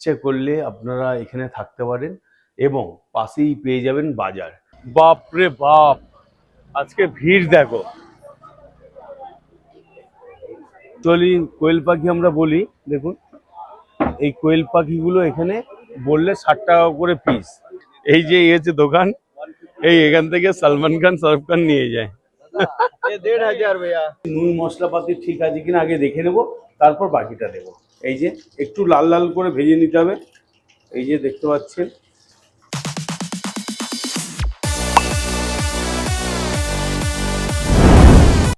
ইচ্ছে করলে আপনারা এখানে থাকতে পারেন এবং পাশেই পেয়ে যাবেন বাজার। বাপরে বাপ! আজকে ভিড় দেখো। চলি কোয়েল পাখি আমরা বলি দেখুন। এই কোয়েল পাখিগুলো এখানে বললে ষাট টাকা করে পিস এই যে এসে দোকান। এই এখান থেকে সালমান খান শাহরুখ খান নিয়ে যায়। দেড় হাজার ভাইয়া। নুন মশলাপাতি ঠিক আছে কিনা আগে দেখে নেব তারপর বাকিটা দেবো। এই যে একটু লাল লাল করে ভেজে নিতে হবে। এই যে দেখতে পাচ্ছেন।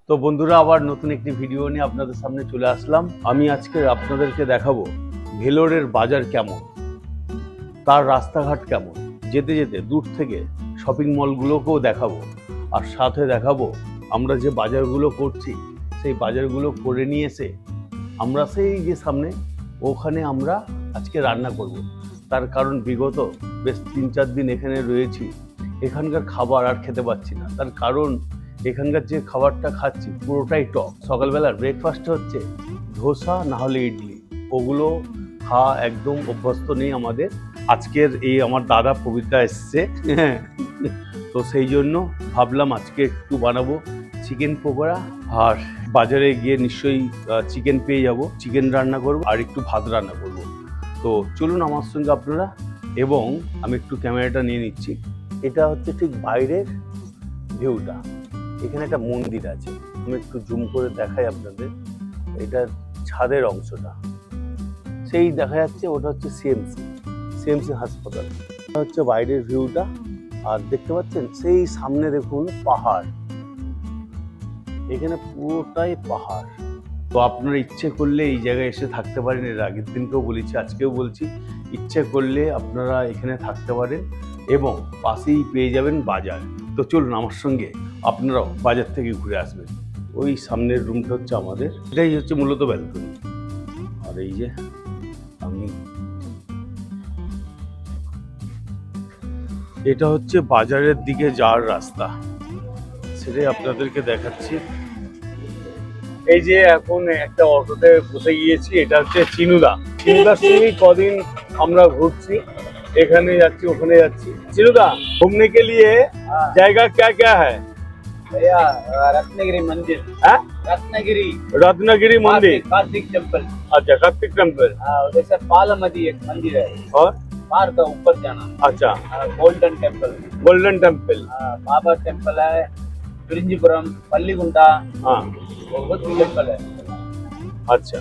তো বন্ধুরা, আবার নতুন একটি ভিডিও নিয়ে আপনাদের সামনে চলে আসলাম। আমি আজকে আপনাদেরকে দেখাবো ভেলোরের বাজার কেমন, তার রাস্তাঘাট কেমন, যেতে যেতে দূর থেকে শপিং মলগুলোকেও দেখাবো। আর সাথে দেখাবো আমরা যে বাজারগুলো করছি, সেই বাজারগুলো করে নিয়ে এসে আমরা সেই যে সামনে ওখানে আমরা আজকে রান্না করব। তার কারণ বিগত বেশ তিন চার দিন এখানে রয়েছি এখানকার খাবার আর খেতে পাচ্ছি না। তার কারণ এখানকার যে খাবারটা খাচ্ছি পুরোটাই টক। সকালবেলার ব্রেকফাস্ট হচ্ছে ধোসা না হলে ইডলি। ওগুলো খাওয়া একদম অভ্যস্ত নেই আমাদের। আজকের এই আমার দাদা পবিত্রা এসছে। তো সেই জন্য ভাবলাম আজকে একটু বানাবো। চিকেন পকোড়া আর বাজারে গিয়ে নিশ্চয়ই চিকেন পেয়ে যাব। চিকেন রান্না করব আর একটু ভাত রান্না করব। তো চলুন আমার সঙ্গে আপনারা এবং আমি একটু ক্যামেরাটা নিয়ে নিচ্ছি। এটা হচ্ছে ঠিক বাইরের ভিউটা। এখানে একটা মন্দির আছে। আমি একটু জুম করে দেখাই আপনাদের। এটা ছাদের অংশটা। সেই দেখা যাচ্ছে, ওটা হচ্ছে সিএমসি। সিএমসি হাসপাতাল। হচ্ছে বাইরের ভিউটা। আর দেখতে পাচ্ছেন, সেই সামনে দেখুন পাহাড়। এখানে পুরোটাই পাহাড়। তো আপনারা ইচ্ছে করলে এই জায়গায় এসে থাকতে পারেন। এর আগের দিনকেও বলেছি, আজকেও বলছি, ইচ্ছে করলে আপনারা এখানে থাকতে পারেন এবং পাশেই পেয়ে যাবেন বাজার। তো চলুন, আমার সঙ্গে আপনারাও বাজার থেকে ঘুরে আসবেন। ওই সামনের রুমটা হচ্ছে আমাদের। এটাই হচ্ছে মূলত ব্যালকনি আর এই যে আমি এটা হচ্ছে বাজারের দিকে যাওয়ার রাস্তা। সেটাই আপনাদেরকে দেখাচ্ছি এই যে এখন একটা অটোতে বসে গিয়েছি এটা হচ্ছে চিনুদা চিনুদার সঙ্গেই কদিন আমরা ঘুরছি এখানে যাচ্ছি ওখানে যাচ্ছি চিনুদা ঘুমনে কে লিয়ে জায়গা क्या क्या है भैया रत्नगिरी मंदिर हाँ? रत्नगिरी रत्नागिरी मंदिर कार्तिक- कार्तिक टेम्पल अच्छा कार्तिक टेम्पल हाँ, उधर से पालमदी एक मंदिर है और पहाड़ का ऊपर जाना अच्छा गोल्डन टेम्पल गोल्डन टेम्पल हाँ, बाबा टेम्पल है பிரிஞ்சிபுரம் பள்ளிகுண்டா ஆ. அச்சா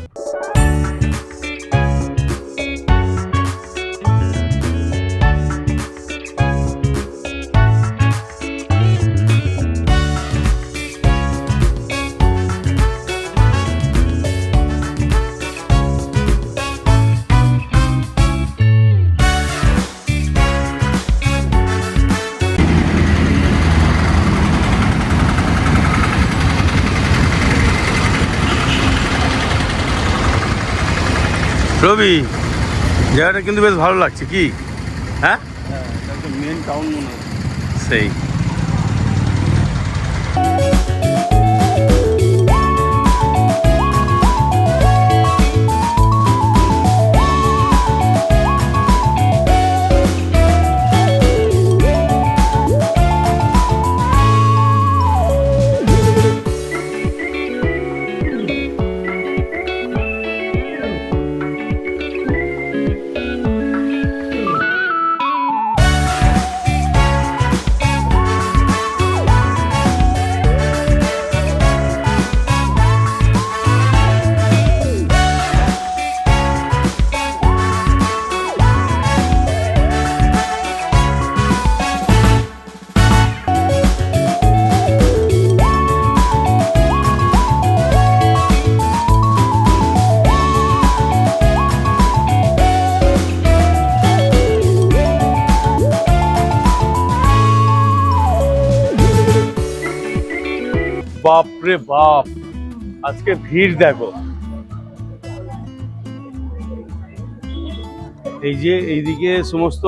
রবি জায়গাটা কিন্তু বেশ ভালো লাগছে কি? হ্যাঁ? মেন টাউন মনে হয়। সেই। বাপ রে বাপ, আজকে ভিড় দেখো। এই যে এইদিকে সমস্ত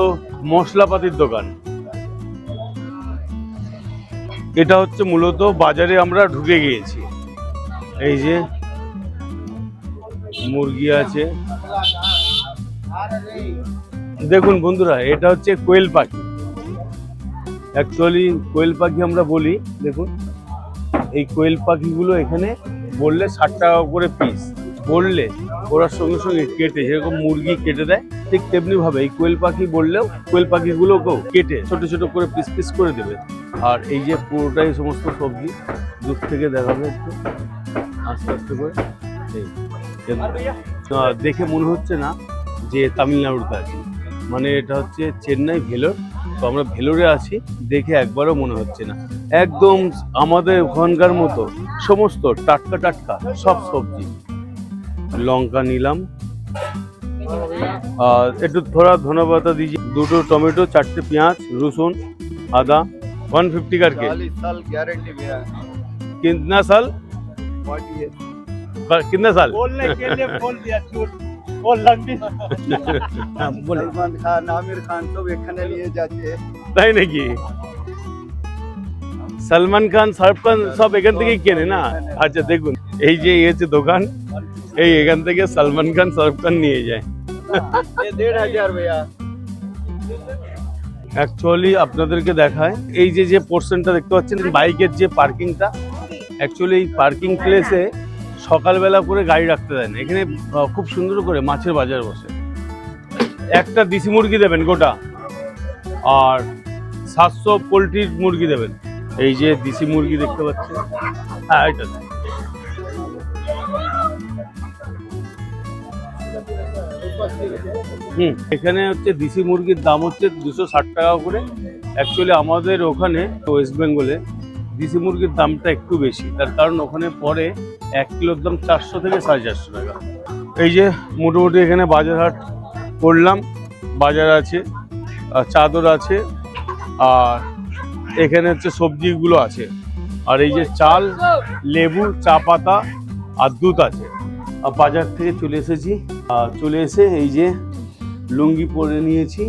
মশলাপাতির দোকান। এটা হচ্ছে মূলত বাজারে আমরা ঢুকে গিয়েছি। এই যে মুরগি আছে। দেখুন বন্ধুরা, এটা হচ্ছে কোয়েল পাখি। অ্যাকচুয়ালি কোয়েল পাখি আমরা বলি, দেখুন। এই কোয়েল পাখিগুলো এখানে বললে ষাট টাকা করে পিস বললে ওরা সঙ্গে সঙ্গে কেটে, যেরকম মুরগি কেটে দেয়, ঠিক তেমনি ভাবে এই কোয়েল পাখি বললেও কোয়েল পাখিগুলোকেও কেটে ছোট ছোট করে পিস পিস করে দেবে। আর এই যে পুরোটাই সমস্ত সবজি, দূর থেকে দেখাবে একটু। আস্তে আস্তে করে। দেখে মনে হচ্ছে না যে তামিলনাড়ুতে আছি। মানে এটা হচ্ছে চেন্নাই ভেলোর তো আমরা ভেলোরে আছি দেখে একবারও মনে হচ্ছে না একদম আমাদের ওখানকার মতো সমস্ত টাটকা টাটকা সব সবজি লঙ্কা নিলাম আর একটু থোড়া ধনেপাতা দিয়েছি দুটো টমেটো চারটে পেঁয়াজ রসুন আদা वन फिफ्टी करके चालीस साल गारंटी मेरा कितना साल फोर्टी है कितने साल बोलने के लिए बोल दिया झूठ वो लंबी हाँ, बोले सलमान खान आमिर खान सब এখানে নিয়ে যাচ্ছে তাই নাকি সালমান খান শাহরুখ খান সব এখান থেকেই কেনে না আচ্ছা দেখুন এই যে এই হচ্ছে দোকান এই এখান থেকে সালমান খান শাহরুখ খান নিয়ে যায় ये डेढ़ हजार भैया অ্যাকচুয়ালি আপনাদেরকে দেখায় এই যে যে পোর্শনটা দেখতে পাচ্ছেন বাইকের যে পার্কিংটা অ্যাকচুয়ালি এই পার্কিং প্লেসে সকালবেলা করে গাড়ি রাখতে দেয় না। এখানে খুব সুন্দর করে মাছের বাজার বসে। একটা দেশি মুরগি দেবেন গোটা, আর সাতশো পোলট্রির মুরগি দেবেন। এই যে দেশি মুরগি দেখতে পাচ্ছেন হ্যাঁ এটা হুম, এখানে হচ্ছে দেশি মুরগির দাম হচ্ছে দুশো ষাট টাকা করে। অ্যাকচুয়ালি আমাদের ওখানে ওয়েস্ট বেঙ্গলে দেশি মুরগির দামটা একটু বেশি। তার কারণ ওখানে পরে এক কিলোর দাম চারশো থেকে সাড়ে চারশো টাকা। এই যে মোটামুটি এখানে বাজার হাট করলাম। বাজার আছে চাদর আছে, আর এখানে হচ্ছে সবজিগুলো আছে। আর এই যে চাল, লেবু, চা পাতা আর দুধ আছে। আর বাজার থেকে চলে এসেছি। আর চলে এসে এই যে লুঙ্গি পরে নিয়েছি।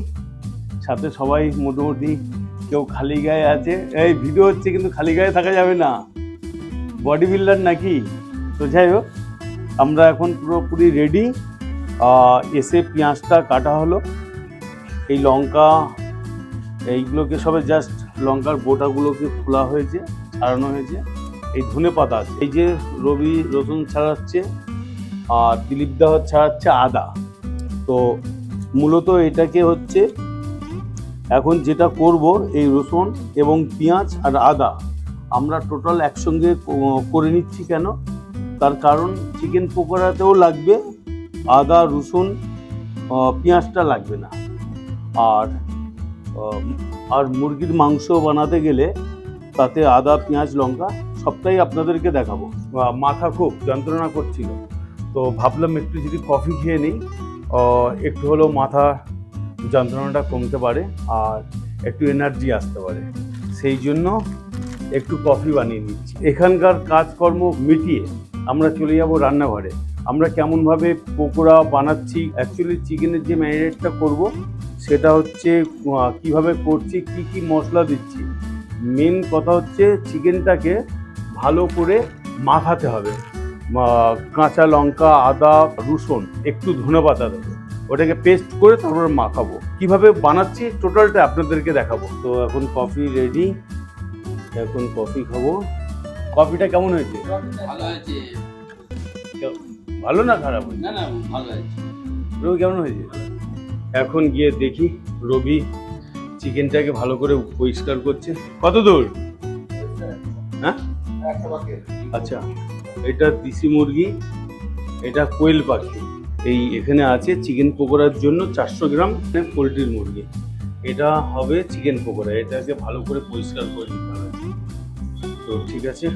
সাথে সবাই মোটামুটি কেউ খালি গায়ে আছে। এই ভিডিও হচ্ছে কিন্তু খালি গায়ে থাকা যাবে না। বডি বিল্ডার নাকি? তো যাই হোক, আমরা এখন পুরোপুরি রেডি এসে পেঁয়াজটা কাটা হলো। এই লঙ্কা, এইগুলোকে সবে জাস্ট লঙ্কার গোটাগুলোকে খোলা হয়েছে, ছাড়ানো হয়েছে। এই ধনে পাতা এই যে রবি রসুন ছাড়াচ্ছে আর দিলীপ দাহ ছাড়াচ্ছে আদা। তো মূলত এটাকে হচ্ছে এখন যেটা করব, এই রসুন এবং পেঁয়াজ আর আদা, আমরা টোটাল একসঙ্গে করে নিচ্ছি কেন? তার কারণ চিকেন পকোড়াতেও লাগবে, আদা, রসুন পেঁয়াজটা লাগবে না। আর আর মুরগির মাংস বানাতে গেলে তাতে আদা, পেঁয়াজ, লঙ্কা সবটাই আপনাদেরকে দেখাবো। মাথা খুব যন্ত্রণা করছিল। তো ভাবলাম একটু যদি কফি খেয়ে নিই একটু হলেও মাথা যন্ত্রণাটা কমতে পারে আর একটু এনার্জি আসতে পারে। সেই জন্য একটু কফি বানিয়ে নিচ্ছি। এখানকার কাজকর্ম মিটিয়ে আমরা চলে যাব রান্নাঘরে। আমরা কেমনভাবে পকোড়া বানাচ্ছি অ্যাকচুয়ালি চিকেনের যে ম্যারিনেটটা করব, সেটা হচ্ছে কীভাবে করছি, কি কি মশলা দিচ্ছি। মেন কথা হচ্ছে চিকেনটাকে ভালো করে মাখাতে হবে। কাঁচা লঙ্কা, আদা, রসুন, একটু ধনেপাতা দেবো। ওটাকে পেস্ট করে তারপর মাখাবো। কীভাবে বানাচ্ছি টোটালটা আপনাদেরকে দেখাবো। তো এখন কফি রেডি এখন কফি খাব। কফিটা কেমন হয়েছে? ভালো না খারাপ হয়েছে? না না ভালো আছে রবি কেমন হয়েছে? এখন গিয়ে দেখি রবি চিকেনটাকে ভালো করে পরিষ্কার করছে। কত দূর? হ্যাঁ? আচ্ছা এটা দেশি মুরগি এটা কোয়েল পাখি। এই এখানে আছে চিকেন পকোড়ার জন্য চারশো গ্রাম পোলট্রির মুরগি। এটা হবে চিকেন পকোড়া এটাকে ভালো করে পরিষ্কার করে নিতে হবে। তো ঠিক আছে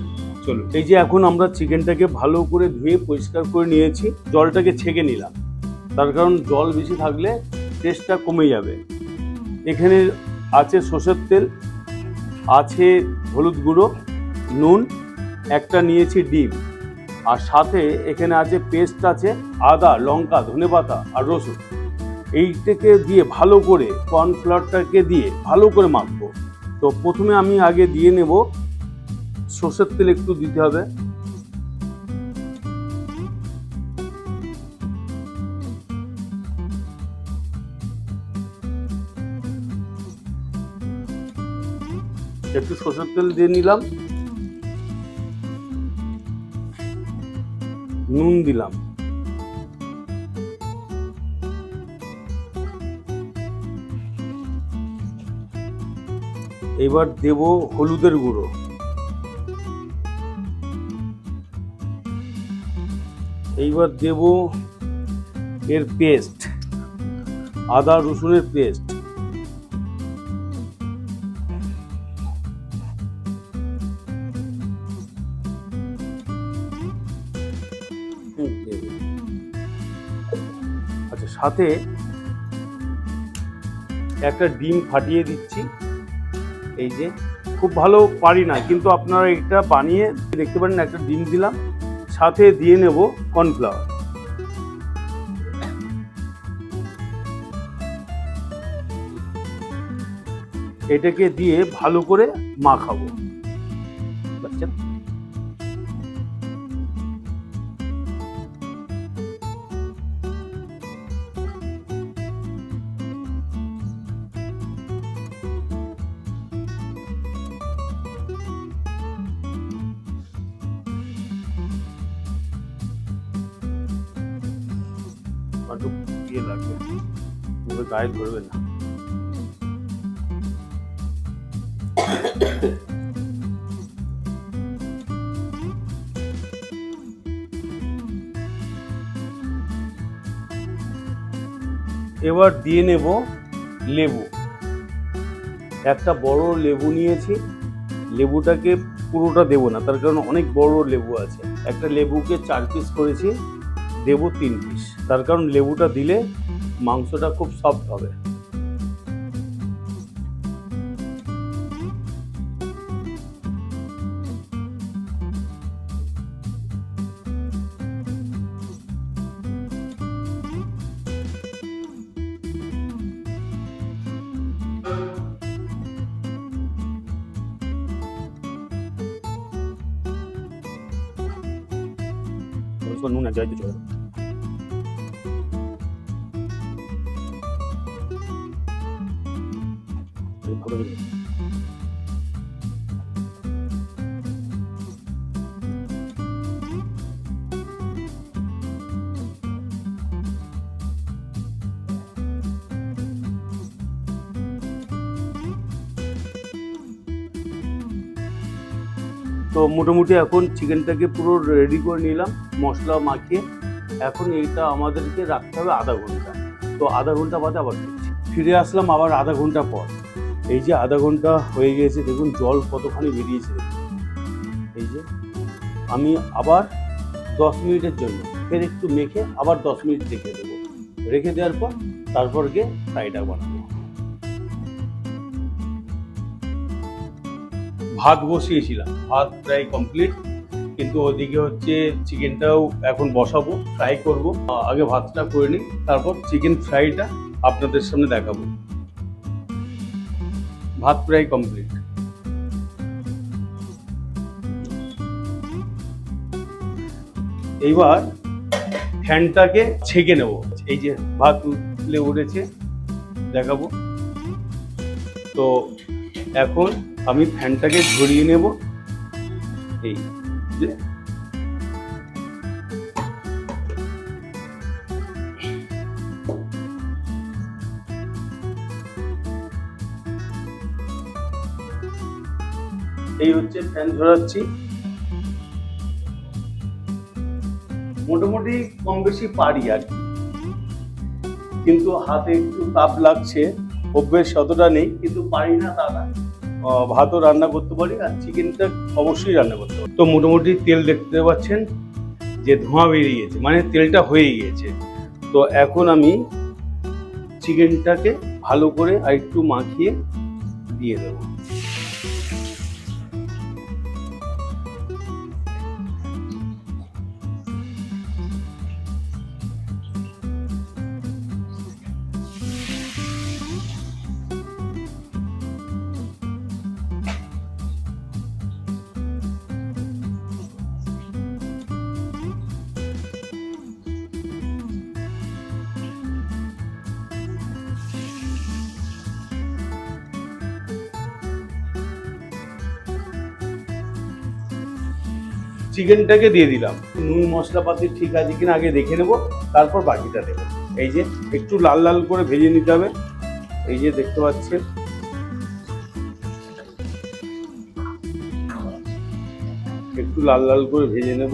চলো এই যে এখন আমরা চিকেনটাকে ভালো করে ধুয়ে পরিষ্কার করে নিয়েছি, জলটাকে ছেঁকে নিলাম। তার কারণ জল বেশি থাকলে টেস্টটা কমে যাবে। এখানে আছে সর্ষের তেল, আছে হলুদ গুঁড়ো, নুন, একটা নিয়েছি ডিম। আর সাথে এখানে আছে পেস্ট আছে আদা, লঙ্কা ধনেপাতা আর রসুন। এইটাকে দিয়ে ভালো করে কর্নফ্লাওয়ারটাকে দিয়ে ভালো করে মাখবো। তো প্রথমে আমি আগে দিয়ে নেব সর্ষের তেল একটু দিতে হবে। একটু সর্ষের তেল দিয়ে নিলাম। নুন দিলাম। এবার দেব হলুদের গুঁড়ো। এইবার দেব এর পেস্ট আদা রসুনের পেস্ট আচ্ছা সাথে একটা ডিম ফাটিয়ে দিচ্ছি। এই যে, খুব ভালো পারি না, কিন্তু আপনারা এটা বানিয়ে দেখতে পারেন, একটা ডিম দিলাম। সাথে দিয়ে নেব কর্নফ্লাওয়ার। এটাকে দিয়ে ভালো করে মাখাবো। গায়ে ধরবে না এবার দিয়ে নেব লেবু। একটা বড় লেবু নিয়েছি। লেবুটাকে পুরোটা দেবো না, তার কারণ অনেক বড় লেবু আছে। একটা লেবুকে চার পিস করেছি, দেবো তিন পিস তার কারণ লেবুটা দিলে মাংসটা খুব সফট হবে। ভালো তো মোটামুটি এখন চিকেনটাকে পুরো রেডি করে নিলাম, মশলা মাখিয়ে। এখন এইটা আমাদেরকে রাখতে হবে আধা ঘণ্টা। তো আধা ঘণ্টা বাদে আবার ফিরে আসলাম আবার আধা ঘণ্টা পর। এই যে আধা ঘণ্টা হয়ে গেছে দেখুন জল কতখানি বেরিয়েছে। এই যে আমি আবার দশ মিনিটের জন্য ফের একটু মেখে আবার দশ মিনিট রেখে দেবো। রেখে দেওয়ার পর তারপর গিয়ে ফ্রাইটা বানাবো। ভাত বসিয়েছিলাম, ভাত প্রায় কমপ্লিট কিন্তু ওদিকে হচ্ছে চিকেনটাও এখন বসাবো ফ্রাই করব। আগে ভাতটা করে নিই, তারপর চিকেন ফ্রাইটা আপনাদের সামনে দেখাবো। ভাত প্রায় কমপ্লিট এইবার ফ্যানটাকে ছেঁকে নেব। এই যে ভাত উঠলে উঠেছে, দেখাবো। তো এখন আমি ফ্যানটাকে ঝরিয়ে নেব। এই। এই হচ্ছে ফ্যান ঝরাচ্ছি মোটামুটি কম বেশি পারি আর কি। কিন্তু হাতে একটু তাপ লাগছে, অভ্যেস অতটা নেই, কিন্তু পারি না তা না। ভাতও রান্না করতে পারি আর চিকেনটা অবশ্যই রান্না করতে পারি। তো মোটামুটি তেল দেখতে পাচ্ছেন যে ধোঁয়া বেরিয়েছে মানে তেলটা হয়ে গিয়েছে তো এখন আমি চিকেনটাকে ভালো করে আর একটু মাখিয়ে দিয়ে দেবো। চিকেনটাকে দিয়ে দিলাম। নুন, মশলাপাতি ঠিক আছে কিনা আগে দেখে নেব, তারপর বাকিটা দেবো। এই যে একটু লাল লাল করে ভেজে নিতে হবে। এই যে দেখতে পাচ্ছেন। একটু লাল লাল করে ভেজে নেব।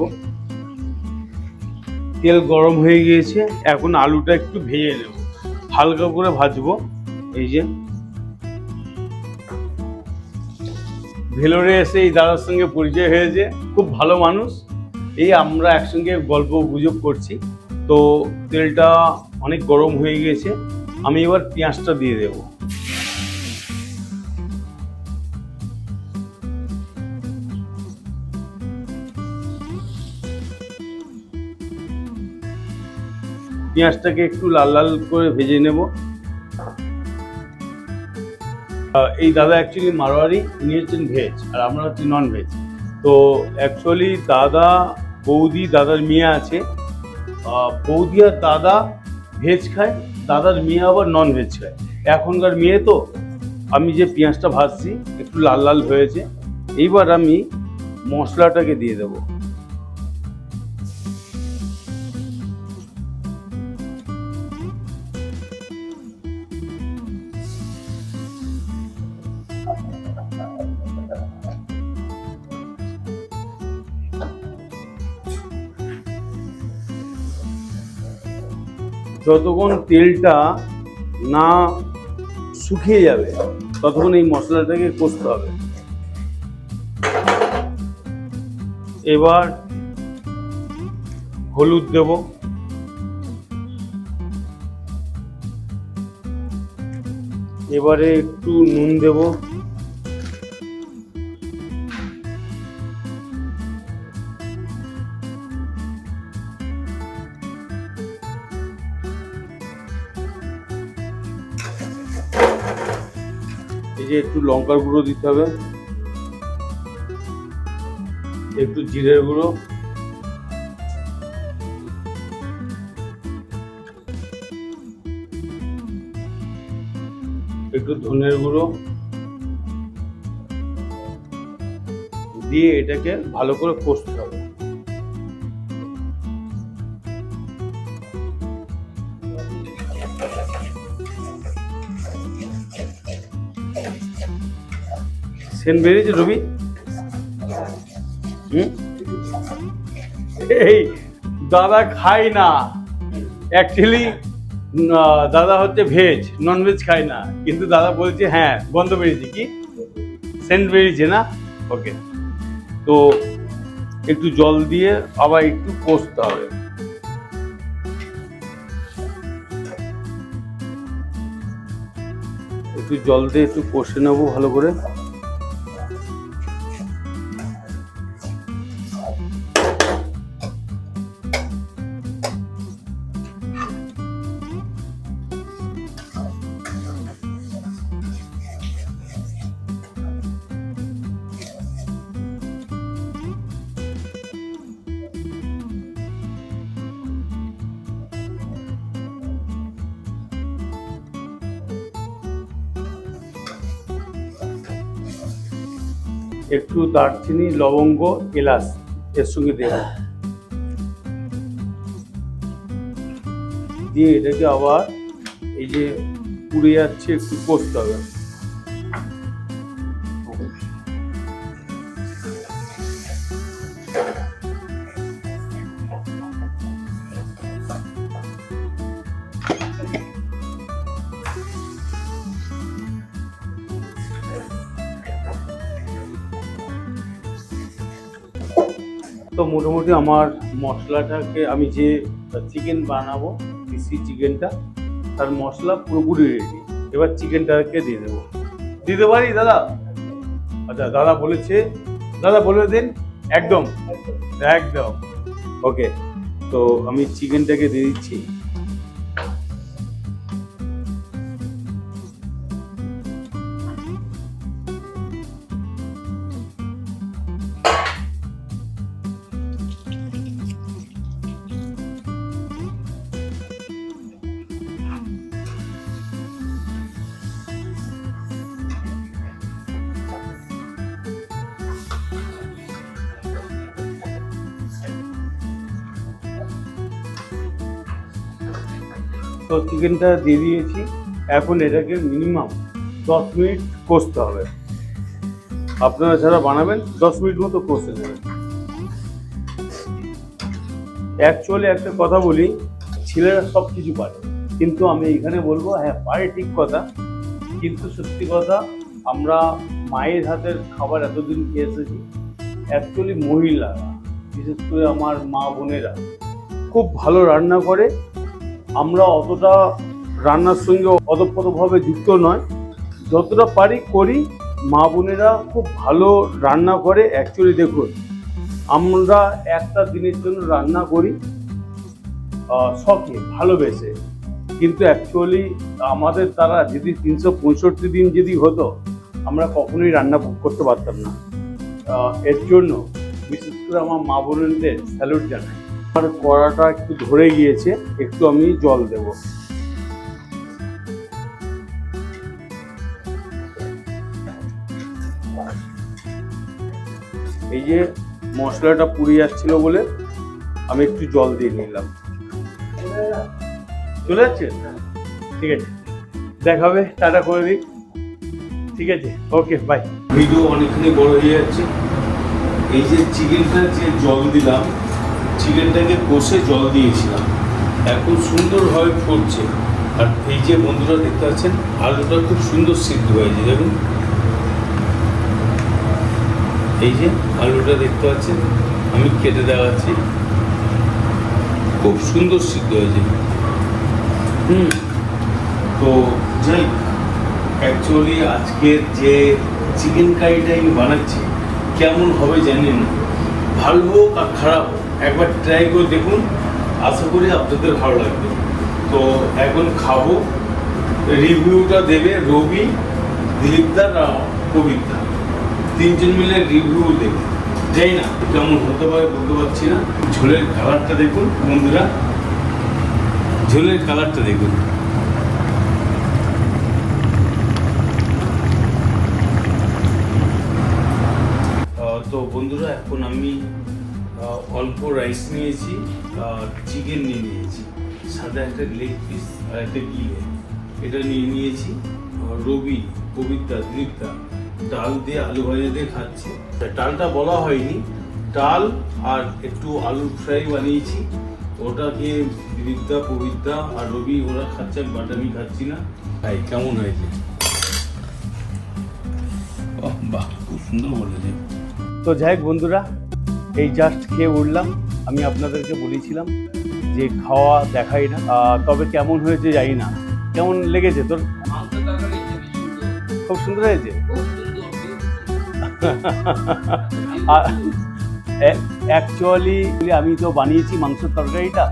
তেল গরম হয়ে গিয়েছে, এখন আলুটা একটু ভেজে নেব। হালকা করে ভাজবো। এই যে ভেলোরে এসে এই দাদার সঙ্গে পরিচয় হয়েছে। খুব ভালো মানুষ। এই আমরা একসঙ্গে গল্প গুজব করছি। তো তেলটা অনেক গরম হয়ে গিয়েছে আমি এবার পেঁয়াজটা দিয়ে দেবো। পেঁয়াজটাকে একটু লাল লাল করে ভেজে নেব। এই দাদা অ্যাকচুয়ালি মারোয়ারি ইনি হচ্ছেন ভেজ, আর আমরা হচ্ছি নন ভেজ তো অ্যাকচুয়ালি দাদা, বৌদি, দাদার মেয়ে আছে। বৌদি আর দাদা ভেজ খায়, দাদার মেয়ে আবার নন ভেজ খায়। এখনকার মেয়ে তো, আমি যে পেঁয়াজটা ভাজছি, একটু লাল লাল হয়েছে, এইবার আমি মশলাটাকে দিয়ে দেবো। যতক্ষণ তেলটা না শুকিয়ে যাবে, ততক্ষণ এই মশলাটাকে কষতে হবে। এবার হলুদ দেব। এবারে একটু নুন দেব। যে একটু লঙ্কার গুঁড়ো দিতে হবে। একটু জিরের গুঁড়ো। একটু ধনের গুঁড়ো। দিয়ে এটাকে ভালো করে কষতে সেন বেরিয়েছে রবি? এই দাদা খায় না। অ্যাকচুয়ালি দাদা হচ্ছে ভেজ নন ভেজ খায় না। কিন্তু দাদা বলছে হ্যাঁ গন্ধ বেরিয়েছে। কি? সেন্ট বেরিয়েছে না? ওকে তো একটু জল দিয়ে আবার একটু কষতে হবে। একটু জল দিয়ে একটু কষে নেব ভালো করে। একটু দারচিনি, লবঙ্গ, এলাচ এর সঙ্গে দেব। দিয়ে এটাকে আবার এই যে পুড়ে যাচ্ছে, একটু কষতে হবে। মোটামুটি আমার মশলাটাকে আমি যে চিকেন বানাবো, দেশি চিকেনটা তার মশলা পুরোপুরি রেডি এবার চিকেনটাকে দিয়ে দেবো। দিতে পারি দাদা আচ্ছা দাদা বলেছে, দাদা বলে দিন, একদম একদম। ওকে, তো আমি চিকেনটাকে দিয়ে দিচ্ছি। চিকেনটা দিয়ে দিয়েছি। এখন এটাকে মিনিমাম দশ মিনিট কষতে হবে। আপনারা যারা বানাবেন, দশ মিনিট মতো কষে নেবেন। অ্যাকচুয়ালি একটা কথা বলি, ছেলেরা সব কিছু পারে। কিন্তু আমি এখানে বলব হ্যাঁ পারে ঠিক কথা। কিন্তু সত্যি কথা, আমরা মায়ের হাতের খাবার এতদিন খেয়ে এসেছি। অ্যাকচুয়ালি মহিলারা, বিশেষ করে আমার মা বোনেরা, খুব ভালো রান্না করে। আমরা অতটা রান্নার সঙ্গে অতপ্রতভাবে যুক্ত নয়। যতটা পারি করি। মা বোনেরা খুব ভালো রান্না করে। অ্যাকচুয়ালি দেখুন, আমরা একটা দিনের জন্য রান্না করি শখে, ভালোবেসে। কিন্তু অ্যাকচুয়ালি আমাদের তারা যদি তিনশো পঁয়ষট্টি দিন যদি হতো, আমরা কখনোই রান্না করতে পারতাম না। এর জন্য বিশেষ করে আমার মা বোনদের স্যালুট জানাই। আমার কড়াটা একটু ধরে গিয়েছে, একটু আমি জল দেব। এই যে মশলাটা পুড়ে যাচ্ছিল বলে আমি একটু জল দিয়ে নিলাম। চলে যাচ্ছে? ঠিক আছে। দেখাবে টাটা করে দিই। ঠিক আছে, ওকে বাই ভিডিও অনেকখানি বড় হয়ে যাচ্ছে। এই যে চিকেনটা যে জল দিলাম চিকেনটাকে কষে জল দিয়েছিলাম। এখন সুন্দরভাবে ফুটছে। আর এই যে বন্ধুরা দেখতে পাচ্ছেন, আলুটা খুব সুন্দর সিদ্ধ হয়েছে, দেখুন। এই যে আলুটা দেখতে পাচ্ছেন, আমি কেটে দেখাচ্ছি। খুব সুন্দর সিদ্ধ হয়েছে। হুম। তো যাই অ্যাকচুয়ালি আজকের যে চিকেন কারিটা আমি বানাচ্ছি, কেমন হবে জানি না ভালো হোক আর খারাপ একবার ট্রাই করে দেখুন। আশা করি আপনাদের ভালো লাগবে। তো এখন খাব। রিভিউটা দেবে রবি, দিলীপদার আর কবিতা। তিনজন মিলে রিভিউ দেবে। যাই না কেমন হতে পারে বলতে পারছি না। ঝোলের কালারটা দেখুন, বন্ধুরা। ঝোলের কালারটা দেখুন। তো বন্ধুরা, এখন আমি অল্প রাইস নিয়েছি আর চিকেন নিয়ে নিয়েছি। সাদা একটা লেগ পিস আর একটা গিলে এটা নিয়ে নিয়েছি রবি কবিতা দীপ্তা ডাল দিয়ে আলু ভাজা দিয়ে খাচ্ছে। তা ডালটা বলা হয়নি ডাল আর একটু আলু ফ্রাই বানিয়েছি। ওটা ওটাকে দীপ্তা পবিত্রা আর রবি ওরা খাচ্ছে বাট আমি খাচ্ছি না। তাই কেমন হয়েছে? বাহ খুব সুন্দর বলেছে। তো যাই হোক বন্ধুরা এই জাস্ট খেয়ে উঠলাম। আমি আপনাদেরকে বলেছিলাম যে খাওয়া দেখাই না। তবে কেমন হয়েছে জানি না। কেমন লেগেছে তোর? খুব সুন্দর হয়েছে? অ্যাকচুয়ালি আমি তো বানিয়েছি মাংসের তরকারিটা,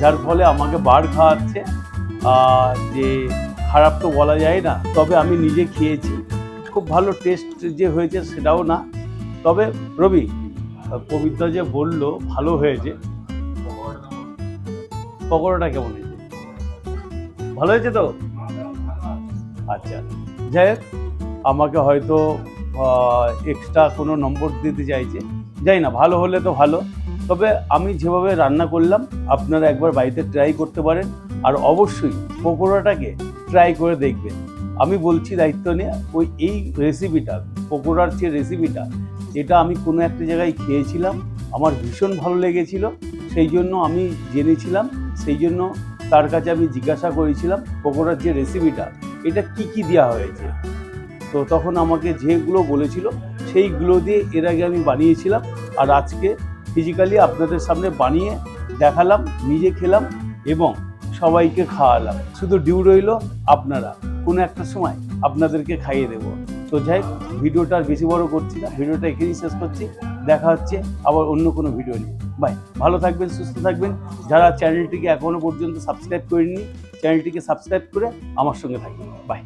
যার ফলে আমাকে বার খাওয়াচ্ছে। যে খারাপ তো বলা যায় না, তবে আমি নিজে খেয়েছি। খুব ভালো টেস্ট যে হয়েছে সেটাও না। তবে রবি পবিত্র যে বলল, ভালো হয়েছে। পকোড়াটা কেমন হয়েছে? ভালো হয়েছে তো? আচ্ছা যাই হোক, আমাকে হয়তো এক্সট্রা কোনো নম্বর দিতে চাইছে। যাই না, ভালো হলে তো ভালো। তবে আমি যেভাবে রান্না করলাম, আপনারা একবার বাড়িতে ট্রাই করতে পারেন। আর অবশ্যই পকোড়াটাকে ট্রাই করে দেখবেন। আমি বলছি দায়িত্ব নিয়ে, ওই এই রেসিপিটা পকোড়ার যে রেসিপিটা এটা আমি কোনো একটা জায়গায় খেয়েছিলাম, আমার ভীষণ ভালো লেগেছিল, সেই জন্য আমি জেনেছিলাম, সেই জন্য তার কাছে আমি জিজ্ঞাসা করেছিলাম, পকোড়ার যে রেসিপিটা এটা কি কি দেওয়া হয়েছে? তো তখন আমাকে যেগুলো বলেছিল, সেইগুলো দিয়ে এর আগে আমি বানিয়েছিলাম, আর আজকে ফিজিক্যালি আপনাদের সামনে বানিয়ে দেখালাম, নিজে খেলাম এবং সবাইকে খাওয়ালাম। শুধু ডিউ রইল আপনারা। কোনো একটা সময় আপনাদেরকে খাইয়ে দেবো। তো যাই ভিডিওটা আর বেশি বড় করছি না, ভিডিওটা এখানেই শেষ করছি। দেখা হচ্ছে আবার অন্য কোনো ভিডিও নিয়ে। বাই। ভালো থাকবেন, সুস্থ থাকবেন। যারা চ্যানেলটিকে এখনও পর্যন্ত সাবস্ক্রাইব করেননি, চ্যানেলটিকে সাবস্ক্রাইব করে আমার সঙ্গে থাকবেন। বাই.